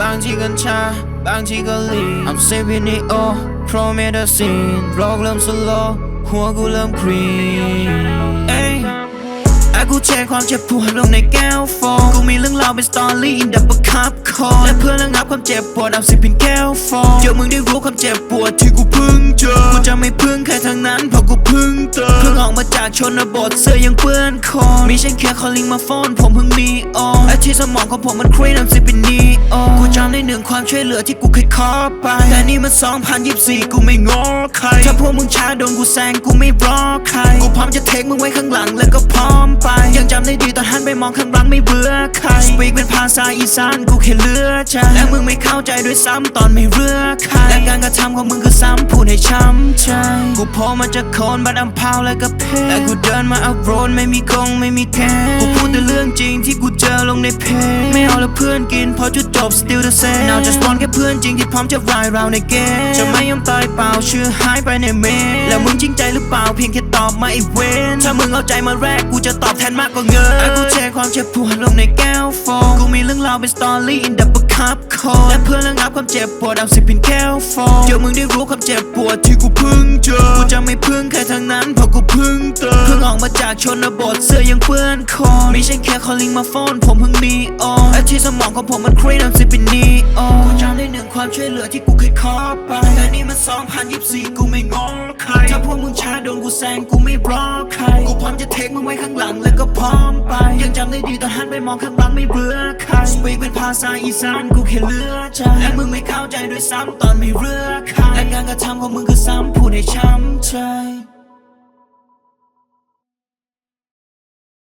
บางทีกัญชา บางทีก็ลี I'm saving it all promethazine โรคเริ่มสโลว์หัวกูเริ่มครีเอ้ยไอ้กูแชร์ความเจ็บปวดลงในแก้วโฟมกูมีเรื่องราวเป็นสตอรี่อินดับเบิลคัพคอและเพื่อระงับความเจ็บปวดเอาสิบเป็นแก้วโฟมเดี๋ยวมึงได้รู้ความเจ็บปวดที่กูเพิ่งเจอ กูจะไม่พึ่งใคร จากชนบทเสื้อยังเปื้อนคอนมีฉันแค่คอลลิงมาฟอนผมเพิ่งมีออนไอที่สมองของผมมันครีนำสิเป็นนีออนกูจำได้หนึ่งความช่วยเหลือที่กูเคยขอไป แต่นี่มัน 2024 กูไม่ง้อใคร ถ้าพวกมึงช้าโดนกูแซงกูไม่รอใคร กูพร้อมจะเทคมึงไว้ข้างหลังแล้วก็พร้อมไป ยังจำได้ดีตอนหันไปมองข้างหลังไม่เบื่อใคร สปีกเป็นภาษาอีสานกูแค่เลือใจและมึงไม่เข้าใจด้วยซ้ำตอนไม่เรือใครและการกระทำของมึงคือซ้ำพูดให้ช้ำใจกูโผล่มาจากโคนบัดอำพาวและก็เพชรและกูเดินมาอัพโรดไม่มีกงไม่มีแกนกูพูดแต่เรื่องจริงที่กูเจอลงในเพจไม่เอาแล้วเพื่อนกินพอจุดจบ still the same now just want แค่เพื่อนจริงที่พร้อมจะรายเราในเกมจะไม่ยอมตายเปล่าเชื่อหายไปในเมลแล้วมึงจริงใจหรือเปล่าเพียงแค่ตอบมาไอีเวนถ้ามึงเอาใจมาแรกกูจะตอบแทนมากกว่าเงินกูแชร์ความเจ็บปวดลงในแก้วฟมกูมีเรื่องราวเป็นสตอรี่อินดับเบิลคัพคอและเพื่อระงับความเจ็บปวดเอาสิเป็นแก้วโฟมเดี๋ยวมึงได้รู้ความเจ็บปวดที่กูเพิ่งเจอ กูจะไม่พึ่งใครทั้งนั้นเพราะกูเพิ่งเจอเพิ่งออกมาจากชนบทเสื้อยังเปื้อนคลนมีฉันแค่คอลลิงมาฟอนผมเพิ่งมีออนไอ้ที่สมองของผมมันครีนำสิเป็นนีออนกูจำได้หนึ่งความช่วยเหลือที่กูเคยขอไปแต่นี่มัน2024กูไม่ง้อใครถ้าพวกมึงช้าโดนกูแซงกูไม่รอใคร กูพร้อมจะเทคมึงไว้ข้างหลังแล้วก็พร้อมไปยังจำ ได้ดีตอนหันไปมองข้างหลังไม่เบื่อใครสปีกเป็นภาษาอีสานกูแค่เลือใจและมึงไม่เข้าใจด้วยซ้ำตอนไม่เรือใครและการกระทำของมึงคือซ้ำพูดให้ช้ำ